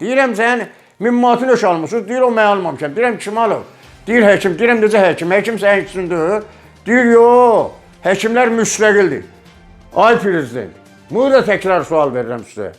Deyirəm sən 1000 manatın öş almısınız. Deyir o mən almamışam. Deyirəm kim alıb? Deyir həkim. Deyirəm necə həkim? Həkim sənin üçündür. Deyir yox. Həkimlər müstəqildir. Ay prezident. Bunu da təkrar sual verirəm sizə.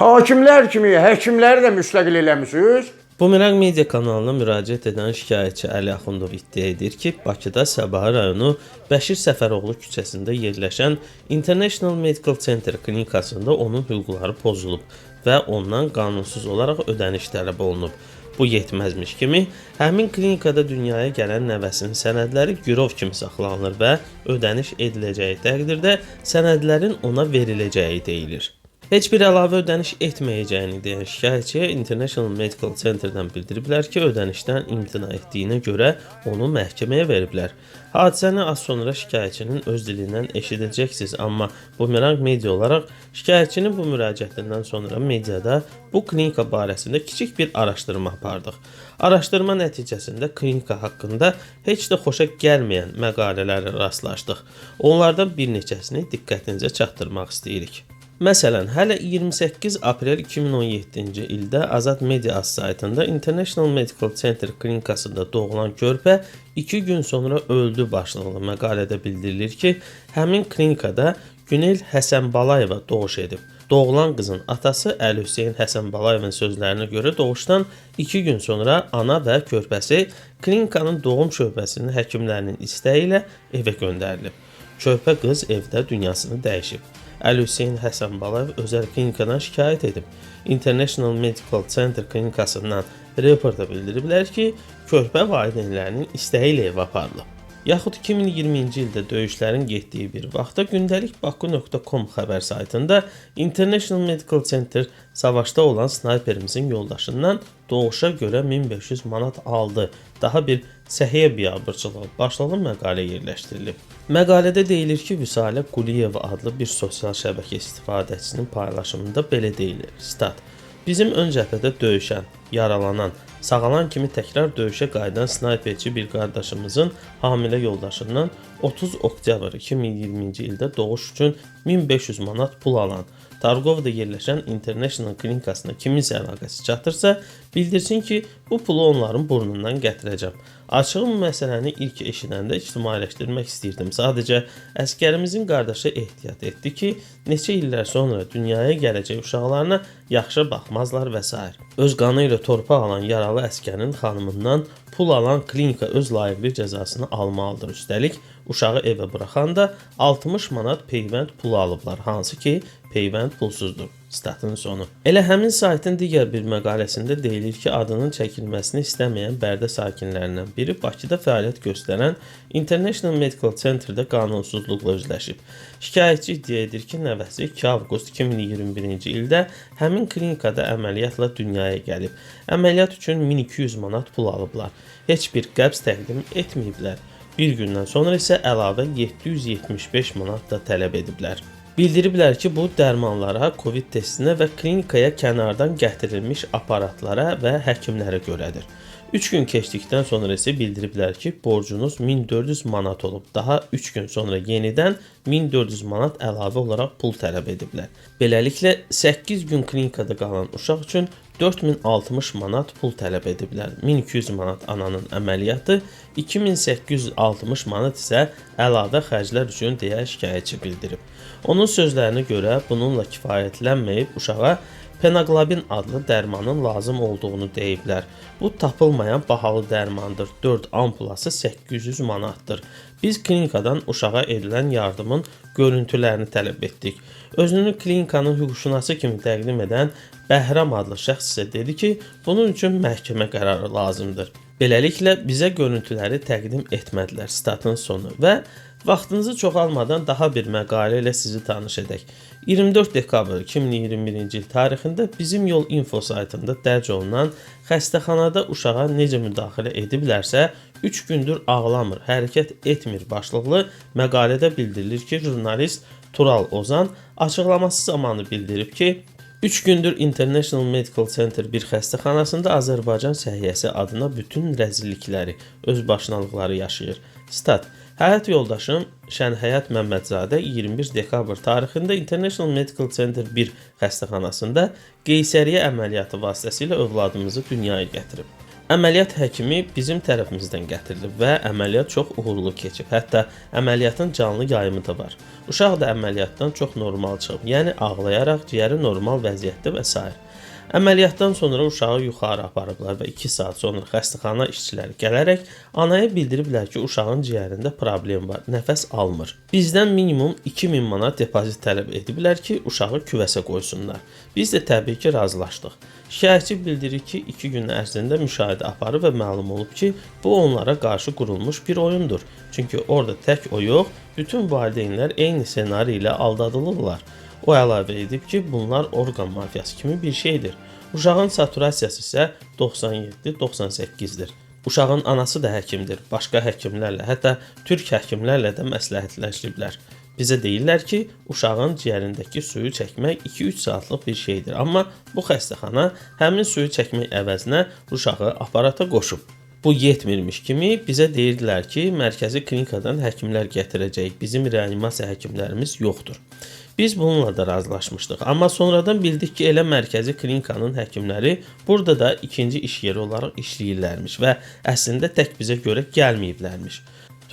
Hakimlər kimi həkimləri də müstəqil eləmisiniz. Bumerang Media kanalına müraciət edən şikayətçi Əli Axundov iddia edir ki, Bakıda Səbaha rayonu Bəşir Səfəroğlu küçəsində yerləşən International Medical Center klinikasında onun hüquqları pozulub və ondan qanunsuz olaraq ödəniş tələb olunub. Bu yetməzmiş kimi, həmin klinikada dünyaya gələn nəvəsinin sənədləri girov kimi saxlanılır və ödəniş ediləcəyi təqdirdə sənədlərin ona veriləcəyi deyilir. Heç bir əlavə ödəniş etməyəcəyini deyən şikayətçiyə International Medical Center-dan bildiriblər ki, ödənişdən imtina etdiyinə görə onu məhkəməyə veriblər. Hadisəni az sonra şikayətçinin öz dilindən eşidəcəksiniz, amma Bumerang Media olaraq şikayətçinin bu müraciətindən sonra mediada bu klinika barəsində kiçik bir araşdırma apardıq. Araşdırma nəticəsində klinika haqqında heç də xoşa gəlməyən məqalələrə rastlaşdıq. Onlardan bir neçəsini diqqətinizə çatdırmaq istəyirik. Məsələn, hələ 28 aprel 2017-ci ildə Azad Media saytında International Medical Center klinikasında doğulan körpə 2 gün sonra öldü başlıqlı məqalədə bildirilir ki, həmin klinikada Günel Həsənbalayeva doğuş edib. Doğulan qızın atası Əli Hüseyn Həsənbalayevin sözlərinə görə doğuşdan 2 gün sonra ana və körpəsi klinikanın doğum şöbəsinin həkimlərinin istəyi ilə evə göndərilib. Körpə qız evdə dünyasını dəyişib. Əli Hüseyn Həsənbalayev özəl klinikadan şikayət edib. International Medical Center klinikasından reporta bildiriblər ki, körpə valideynlərinin istəyi ilə evə aparılıb. Yaxud 2020-ci ildə döyüşlərin getdiyi bir vaxtda gündəlik Baku.com xəbər saytında International Medical Center savaşda olan snayperimizin yoldaşından doğuşa görə 1500 manat aldı. Daha bir səhiyyə biabırçılığı başlıqlı məqalə yerləşdirilib. Məqalədə deyilir ki, Vüsalə Quliyev adlı bir sosial şəbəkə istifadəçisinin paylaşımında belə deyilir. Stat: Bizim ön cəbhədə döyüşən, yaralanan, sağalan kimi təkrar döyüşə qayıdan snayperçi bir qardaşımızın hamilə yoldaşından 30 oktyabr 2020-ci ildə doğuş üçün 1500 manat pul alan, Targovda yerləşən International klinikasına kiminsə əlaqəsi çatırsa, bildirsin ki, bu pulu onların burnundan gətirəcəm. Açığı bu məsələni ilk eşidəndə ictimailəşdirmək istirdim. Sadəcə əskərimizin qardaşı ehtiyat etdi ki, neçə illər sonra dünyaya gələcək uşaqlarına yaxşı baxmazlar və s. Öz qanı ilə torpaq alan yaralı əskərin xanımından pul alan klinika öz layiqli cəzasını almalıdır. Üstəlik uşağı evə buraxanda 60 manat peyvənd pulu alıblar, hansı ki, peyvənd pulsuzdur. Statın sonu. Elə həmin saytın digər bir məqaləsində deyilir ki, adının çəkilməsini istəməyən Bərdə sakinlərindən biri Bakıda fəaliyyət göstərən International Medical Center-də qanunsuzluqla üzləşib. Şikayətçi iddia edir ki, nəvəsi 2 avqust 2021-ci ildə həmin klinikada əməliyyatla dünyaya gəlib. Əməliyyat üçün 1200 manat pul alıblar. Heç bir qəbz təqdim etməyiblər. Bir gündən sonra isə əlavə 775 manat da tələb ediblər. Bildiriblər ki, bu dərmanlara, COVID testinə və klinikaya kənardan gətirilmiş aparatlara və həkimlərə görədir. 3 gün keçdikdən sonra isə bildiriblər ki, borcunuz 1400 manat olub. Daha 3 gün sonra yenidən 1400 manat əlavə olaraq pul tələb ediblər. Beləliklə 8 gün klinikada qalan uşaq üçün 4060 manat pul tələb ediblər. 1200 manat ananın əməliyyatı, 2860 manat isə əlavə xərclər üçün deyə şikayətçi bildirib. Onun sözlərinə görə bununla kifayətlənməyib uşağa Penaqlabin adlı dərmanın lazım olduğunu deyiblər. Bu tapılmayan bahalı dərmandır. 4 ampulası 800 manatdır. Biz klinikadan uşağa edilən yardımın görüntülərini tələb etdik. Özünü klinikanın hüquqşünası kimi təqdim edən Bəhram adlı şəxs isə dedi ki, bunun üçün məhkəmə qərarı lazımdır. Beləliklə bizə görüntüləri təqdim etmədilər. Statın sonu və vaxtınızı çox almadan daha bir məqalə ilə sizi tanış edək. 24 dekabr 2021-ci il tarixində Bizim Yol info saytında dərc olunan xəstəxanada uşağa necə müdaxilə ediblərsə 3 gündür ağlamır, hərəkət etmir başlıqlı məqalədə bildirilir ki, jurnalist Tural Ozan açıqlaması zamanı bildirib ki, 3 gündür International Medical Center bir xəstəxanasında Azərbaycan səhiyyəsi adına bütün rəzillikləri, özbaşınalıqları yaşayır. Stat: Həyat yoldaşım Şənhəyat Məmmədzadə 21 dekabr tarixində International Medical Center 1 xəstəxanasında qeysəriyyə əməliyyatı vasitəsilə övladımızı dünyaya gətirib. Əməliyyat həkimi bizim tərəfimizdən gətirilib və əməliyyat çox uğurlu keçib. Hətta əməliyyatın canlı yayımı da var. Uşaq da əməliyyatdan çox normal çıxıb. Yəni ağlayaraq ciyəri normal vəziyyətdə və s. Əməliyyatdan sonra uşağı yuxarı aparıblar və 2 saat sonra xəstəxana işçiləri gələrək anaya bildiriblər ki, uşağın ciyərində problem var, nəfəs almır. Bizdən minimum 2000 manat depozit tələb ediblər ki, uşağı küvəsə qoysunlar. Biz də təbii ki, razılaşdıq. Şikayətçi bildirir ki, 2 gün ərzində müşahidə aparıb və məlum olub ki, bu onlara qarşı qurulmuş bir oyundur. Çünki orada tək o yox, bütün valideynlər eyni ssenari ilə aldadılırlar. O əlavə edib ki, bunlar orqan mafiyası kimi bir şeydir. Uşağın saturasiyası isə 97-98-dir. Uşağın anası da həkimdir. Başqa həkimlərlə, hətta türk həkimlərlə də məsləhətləşiblər. Bizə deyirlər ki, uşağın ciyərindəki suyu çəkmək 2-3 saatlıq bir şeydir. Amma bu xəstəxana həmin suyu çəkmək əvəzinə uşağı aparata qoşub. Bu yetmirmiş kimi bizə deyirdilər ki, mərkəzi klinikadan həkimlər gətirəcəyik. Bizim reanimasiya həkimlərimiz yoxdur. Biz bununla da razılaşmışdıq. Amma sonradan bildik ki, elə mərkəzi klinikanın həkimləri burada da ikinci iş yeri olaraq işləyirlərmiş və əslində tək bizə görə gəlməyiblərmiş.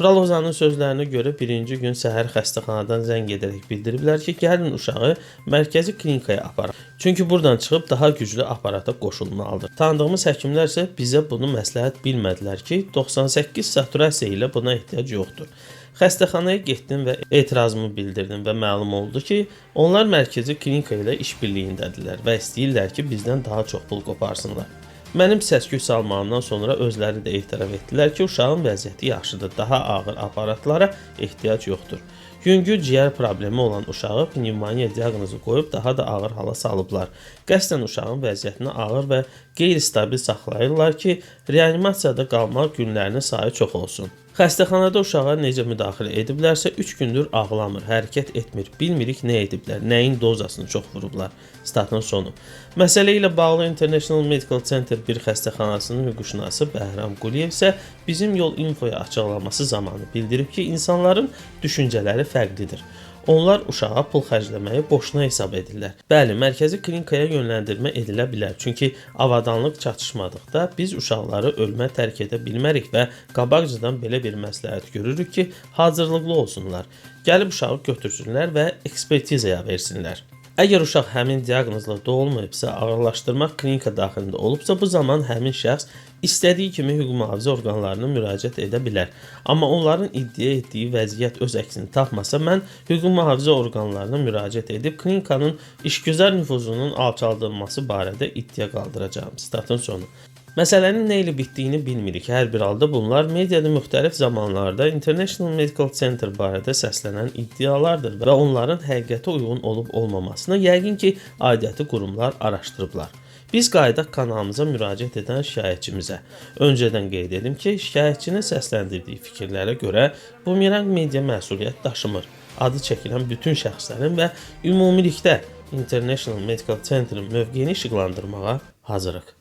Tural Ozanın sözlərinə görə birinci gün səhər xəstəxanadan zəng edərək bildiriblər ki, gəlin uşağı mərkəzi klinikaya aparaq. Çünki buradan çıxıb daha güclü aparata qoşulmalıdır. Tanıdığımız həkimlər isə bizə bunu məsləhət bilmədilər ki, 98 saturasiya ilə buna ehtiyac yoxdur. Xəstəxanaya getdim və etirazımı bildirdim və məlum oldu ki, onlar mərkəzi klinika ilə işbirliyindədirlər və istəyirlər ki, bizdən daha çox pul qoparsınlar. Mənim səs-küy salmağımdan sonra özləri də etiraf etdilər ki, uşağın vəziyyəti yaxşıdır, daha ağır aparatlara ehtiyac yoxdur. Yüngül ciyər problemi olan uşağı pnevmoniya diaqnozu qoyub daha da ağır hala salıblar. Qəsdən uşağın vəziyyətini ağır və qeyri-stabil saxlayırlar ki, reanimasiyada qalmaq günlərinin sayı çox olsun. Xəstəxanada uşağa necə müdaxilə ediblərsə 3 gündür ağlamır, hərəkət etmir, bilmirik nə ediblər, nəyin dozasını çox vurublar. Statın sonu. Məsələ ilə bağlı International Medical Center bir xəstəxanasının hüquqşünası Bəhram Quliyev isə bizim yol infoya açıqlaması zamanı bildirib ki, insanların düşüncələri fərqlidir. Onlar uşağa pul xərcləməyi boşuna hesab edirlər. Bəli, mərkəzi klinikaya yönləndirmə edilə bilər. Çünki avadanlıq çatışmadıqda biz uşaqları ölmə tərk edə bilmərik və qabaqcadan belə bir məsləhət görürük ki, hazırlıqlı olsunlar. Gəlib uşağı götürsünlər və ekspertizaya versinlər. Əgər uşaq həmin diaqnozla doğulmayıbsa, ağırlaşdırmaq klinika daxilində olubsa, bu zaman həmin şəxs istədiyi kimi hüquq mühafizə orqanlarına müraciət edə bilər. Amma onların iddia etdiyi vəziyyət öz əksini tapmasa, mən hüquq mühafizə orqanlarına müraciət edib klinikanın işgüzar nüfuzunun alçaldılması barədə iddia qaldıracağam. Statın sonu. Məsələnin nə ilə bitdiyini bilmirik. Hər bir halda bunlar mediada müxtəlif zamanlarda International Medical Center barədə səslənən iddialardır və onların həqiqətə uyğun olub-olmamasını yəqin ki, aidiyyəti qurumlar araşdırıblar. Biz qayıdaq kanalımıza müraciət edən şikayətçimizə. Öncədən qeyd edim ki, şikayətçinin səsləndirdiyi fikirlərə görə Bumerang Media məsuliyyət daşımır. Adı çəkilən bütün şəxslərin və ümumilikdə International Medical Center-in mövqeyini işıqlandırmağa hazırıq.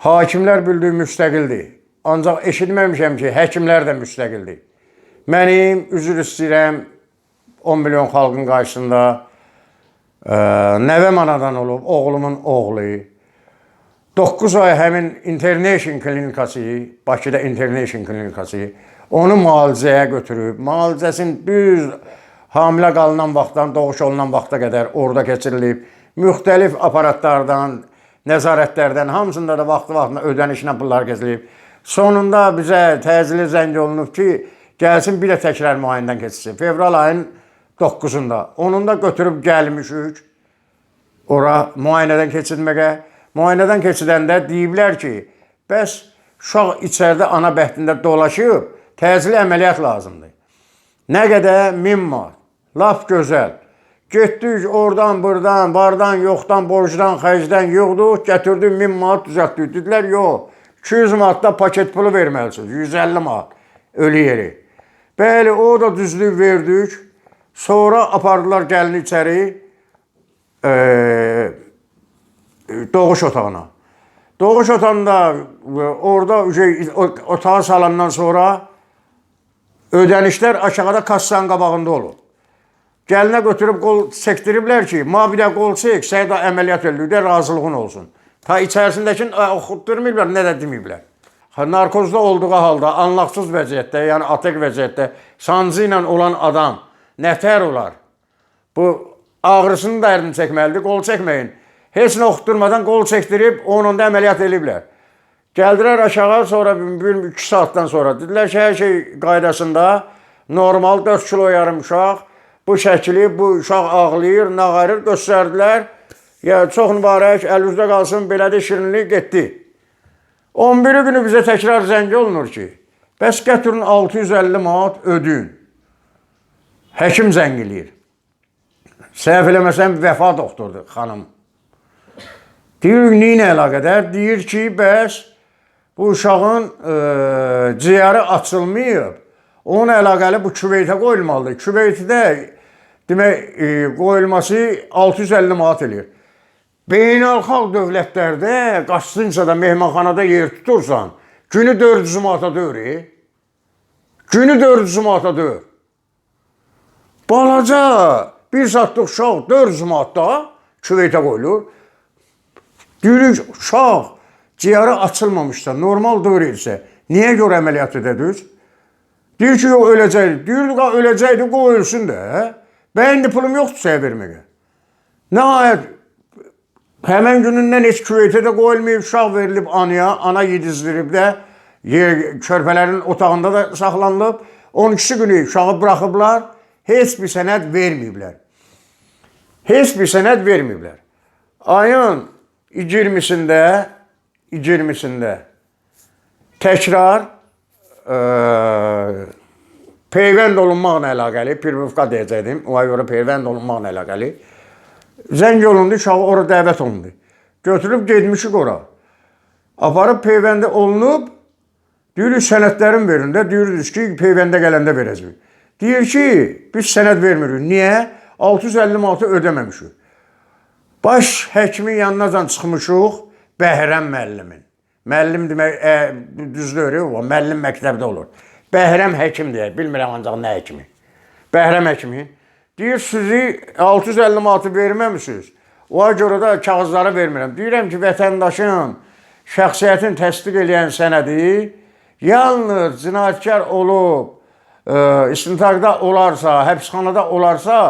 Hakimlər bildiyi müstəqildir. Ancaq eşitməmişəm ki, həkimlər də müstəqildir. Mənim üzr istəyirəm 10 milyon xalqın qarşısında ə, nəvəm anadan olub, oğlumun oğlu. 9 ay həmin Internation klinikası, Bakıda Internation klinikası onu müalicəyə götürüb. Müalicəsini düz hamilə qalınan vaxtdan, doğuş olunan vaxta qədər orada keçirilib. Müxtəlif aparatlardan, nəzarətlərdən hamısında da vaxtı-vaxtında ödənişlə pullar kəsilib. Sonunda bizə təcili zəng olunub ki, gəlsin bir də təkrar müayinədən keçsin. Fevral ayının 9-unda. Onun da götürüb gəlmişik ora müayinədən keçirməyə. Müayinədən keçidəndə deyiblər ki, bəs uşaq içəridə ana bəhtində dolaşıb, təcili əməliyyat lazımdır. Nə qədər? 1000 manat. Laf gözəl. Getdik oradan, buradan, vardan, yoxdan, borcdan, xərcdən yığdıq, gətirdik 1000 manat düzəltdik. Dedilər, yox, 200 manat da paket pulu verməlisiniz, 150 manat ölü yeri. Bəli, o da düzlük verdik. Sonra apardılar gəlini içəri. e, doğuş otağına. Doğuş otağında e, orada şey, otağa salandan sonra ödənişlər aşağıda kassanın qabağında olur. Gəlinə götürüb qol çəkdiriblər ki, ma bir də qol çək, sən də əməliyyat eləyir, razılığın olsun. Ta içərisindəkini ə, oxutdurmayıblar, nə də deməyiblər. Narkozda olduğu halda, anlaqsız vəziyyətdə, yəni atek vəziyyətdə sancı ilə olan adam nətər olar? Bu ağrısının dərdini çəkməlidir, qol çəkməyin. Heç nə oxutdurmadan qol çəkdirib, onun da əməliyyat eləyiblər. Gəldilər aşağı, sonra bir 2 saatdan sonra dedilər ki, hər şey qaydasında, normal 4 kilo yarım uşaq, bu şəkili, bu uşaq ağlayır, nağarır, göstərdilər. Ya çox mübarək, əl üzdə qalsın, belədir şirinlik getdi. 11 günü bizə təkrar zəng olunur ki, bəs gətirin 650 manat ödəyin. Həkim zəng eləyir. Səhv eləməsəm vəfa doktordur xanım. Deyir, nə əlaqədar? Deyir ki, bəs bu uşağın e, ciyəri açılmayıb. Onun əlaqəli bu küveytə qoyulmalıdır. Küveytdə demək e, qoyulması 650 manat eləyir. Beynəlxalq dövlətlərdə qaçdınsa da mehmanxanada yer tutursan, günü 400 manata döyür. e. Günü 400 manata döyür. Balaca bir saatlıq uşaq 400 manatda küveytə qoyulur. Deyirik, uşaq ciyarı açılmamışsa, normal dövr etsə, niyə görə əməliyyat edədiniz? Deyir ki, yox öləcəkdir. Deyir, "Qa, öləcəkdir, qoy ölsün. Mən indi pulum yoxdur sənə verməyə. Nəhayət həmən günündən heç küveytə də qoyulmayıb, uşaq verilib anaya, ana yedizdirib də yer, körpələrin otağında da saxlanılıb. 12 günü uşağı buraxıblar, heç bir sənəd verməyiblər. Heç bir sənəd verməyiblər. Ayın 20-sində 20-sində təkrar ə, peyvənd olunmaqla əlaqəli, pirvivka deyəcəkdim, ona görə peyvənd olunmaqla əlaqəli. Zəng olundu, uşağı ora dəvət olundu. Götürüb getmişik ora. Aparıb peyvəndə olunub, deyirik sənədlərin verin də, deyirik ki, peyvəndə gələndə verəcəyik. Deyir ki, biz sənəd vermirik. Niyə? 650 manatı ödəməmişik. Baş həkimin yanınacan çıxmışıq Bəhrəm müəllimin. Müəllim demək, ə, düzdür, o müəllim məktəbdə olur. Bəhrəm həkim deyək, bilmirəm ancaq nə həkimi. Bəhrəm həkimi. Deyir, sizi 650 manatı verməmisiniz. Ona görə də kağızları vermirəm. Deyirəm ki, vətəndaşın şəxsiyyətini təsdiq edən sənədi yalnız cinayətkar olub, ə, istintaqda olarsa, həbsxanada olarsa,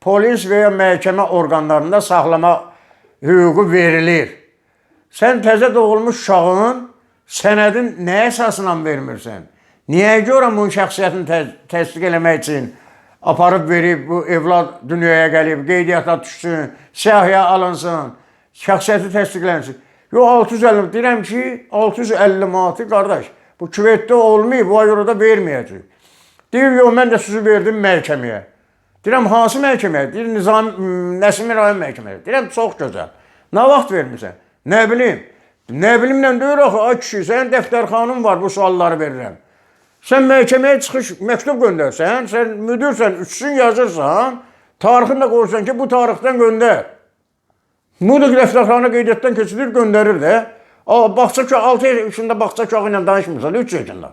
polis və ya məhkəmə orqanlarında saxlama hüququ verilir. Sən təzə doğulmuş uşağın sənədin nə əsasla vermirsən? Niyə görə bunun şəxsiyyətini tə təsdiq eləmək üçün aparıb verib bu evlad dünyaya gəlib, qeydiyyata düşsün, siyahıya alınsın, şəxsiyyəti təsdiqlənsin. Yox 650 deyirəm ki, 650 manatı qardaş, bu küvetdə olmayıb, buna görə də verməyəcək. Deyir, yox mən də sizi verdim məhkəməyə. Deyirəm, hansı məhkəməyə? Deyir, Nizam Nəsimi rayon məhkəməyə. Deyirəm, çox gözəl. Nə vaxt vermisən? Nə bilim. Nə bilimlə deyir axı, ay kişi, sənin dəftərxanın var, bu sualları verirəm. Sən məhkəməyə çıxış məktub göndərsən, sən müdirsən, üçsün yazırsan, tarixini də qoyursan ki, bu tarixdən göndər. Müdir dəftərxana qeydiyyatdan keçirir, göndərir də. A, Bağça ki, 6 yaşında bağça uşağı ilə danışmırsan, 3 yaşında.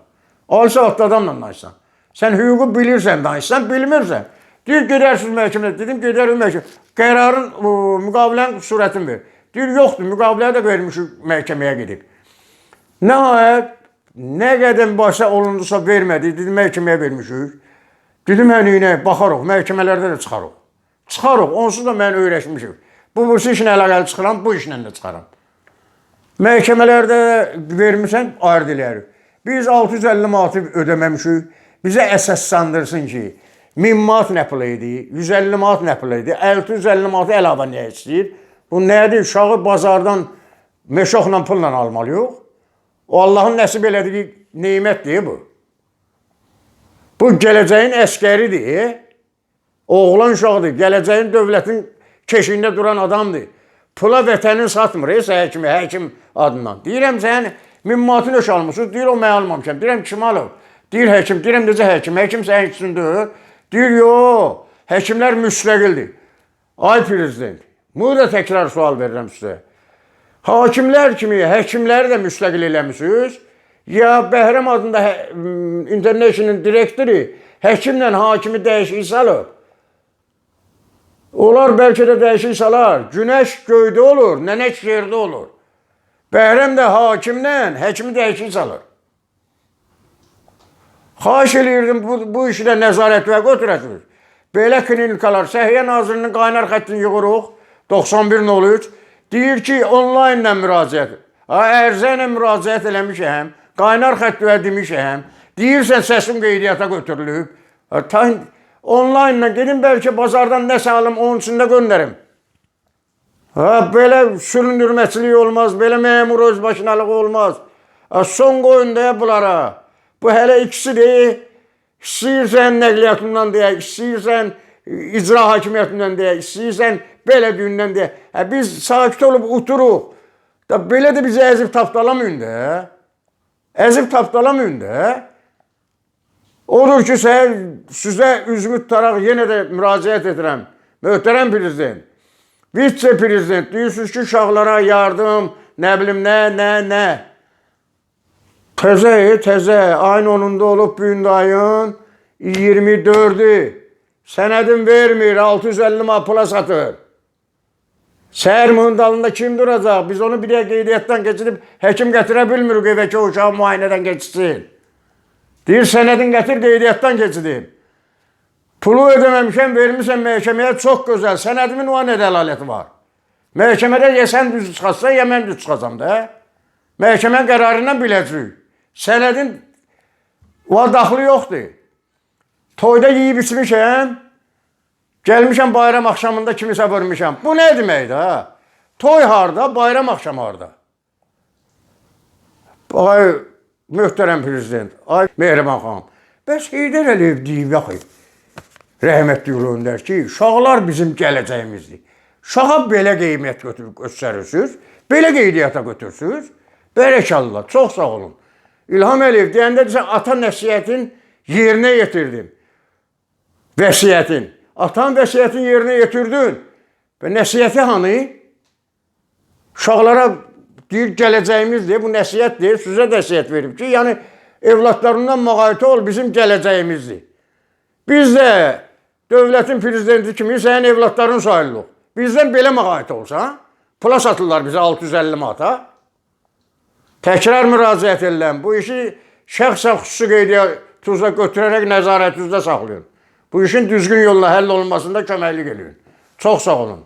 6 saatlı adamla danışsan. Sən hüququ bilirsən, danışsan, bilmirsən. Deyir, gedərsiniz məhkəməyə. Dedim, gedərik məhkəməyə. Qərarın, o, müqavilənin surətini ver. Deyir, yoxdur, müqaviləyə də vermişik məhkəməyə gedib. Nəhayət, nə qədər başa olundusa vermədi, dedim, məhkəməyə vermişik. Dedim, hə, nə, baxarıq, məhkəmələrdə də çıxarıq. Çıxarıq, onsuz da mən öyrəşmişim. Bu, bu işlə əlaqəli çıxıram, bu işlə də çıxaram. Məhkəmələrdə vermirsən, ayrı eləyərik. Biz 650 manatı ödəməmişik. Bizə əsaslandırsın ki, 1000 manat nə pul idi, 150 manat nə pul idi, 650 manat əlavə nə istəyir? Bu nədir? Uşağı bazardan meşoxla pulla almalıyıq. O Allahın nəsib elədiyi nemətdir bu. Bu gələcəyin əskəridir. Oğlan uşaqdır, gələcəyin dövlətin keşiyində duran adamdır. Pula vətəni satmır, heç həkimi, həkim adından. Deyirəm sən 1000 manatı nöş almısınız? Deyir o mən almamışam. Deyirəm kim alıb? Deyir həkim. Deyirəm necə həkim? Həkim sənin üçündür. Deyir yox, həkimlər müstəqildir. Ay prezident, Bunu da təkrar sual verirəm sizə. Hakimlər kimi həkimləri də müstəqil eləmisiniz? Ya Bəhrəm adında hə- International direktoru həkimlə hakimi dəyişik salıb? Onlar bəlkə də dəyişik salar. Günəş göydə olur, nənəç yerdə olur. Bəhrəm də hakimlə həkimi dəyişik salır. Xahiş eləyirdim bu, bu işi də nəzarətə götürəsiniz. Belə klinikalar Səhiyyə Nazirinin qaynar xəttini yığırıq 9103 deyir ki, onlayn ilə müraciət. Ha, ərizə ilə müraciət eləmişəm, qaynar xətt ödəmişəm. Deyirsən səsim qeydiyyata götürülüb. Ha, ta, onlayn ilə gedim bəlkə bazardan nəsə alım, onun içində göndərim. Ha, belə süründürməçilik olmaz, belə məmur özbaşınalığı olmaz. Ha, son qoyun da bunlara. Bu hələ ikisidir. İstəyirsən nəqliyyatından deyək, istəyirsən icra hakimiyyətindən deyək, istəyirsən belə dündən deyək. Hə, biz sakit olub oturuq. Da belə də bizi əzib tapdalamayın da. Əzib tapdalamayın da. Odur ki, səhər sizə üzümü tutaraq yenə də müraciət edirəm. Möhtərəm prezident, vitse prezident, deyirsiniz ki, uşaqlara yardım, nə bilim nə, nə, nə. Təzə, e, təzə, ayın 10-unda olub bu gün ayın 24-ü. Sənədim vermir, 650 manat pula satır. Səhər mühündalında kim duracaq? Biz onu bir qeydiyyatdan keçirib həkim gətirə bilmirik evə ki, uşağı müayinədən keçsin. Deyir, sənədin gətir, qeydiyyatdan keçirim. Pulu ödəməmişəm, vermişəm məhkəməyə, çox gözəl. Sənədimin o nə dəlaləti var? Məhkəmədə ya sən düz çıxacaqsan, ya mən düz çıxacam da. Məhkəmə qərarından biləcəyik. Sənədin o daxili yoxdur. Toyda yeyib içmişəm, gəlmişəm bayram axşamında kimisə vurmuşam. Bu nə deməkdir ha? Toy harda, bayram axşamı harda? Ay möhtərəm prezident, ay Mehriban xanım. Bəs Heydər Əliyev deyib yaxı. Rəhmətli Ulu Öndər ki, uşaqlar bizim gələcəyimizdir. Uşağa belə qiymət götürüb göstərirsiniz, belə qeydiyyata götürürsünüz. Bərəkallah, çox sağ olun. İlham Əliyev deyəndə desən, ata nəsiyyətin yerinə yetirdin. Vəsiyyətin. Atan vəsiyyətin yerinə yetirdin. Və nəsiyyəti hanı? Uşaqlara deyir gələcəyimizdir, bu nəsiyyətdir, sizə nəsiyyət verib ki, yəni evlatlarından müğayət ol, bizim gələcəyimizdir. Biz də dövlətin prezidenti kimi sənin evlatların sayılırıq. Bizdən belə müğayət olsan, pula satırlar bizə 650 manata. Təkrar müraciət edirəm. Bu işi şəxsən xüsusi qeydiyyata götürərək nəzarətinizdə saxlayın. Bu işin düzgün yolla həll olunmasında köməklik edin. Çox sağ olun.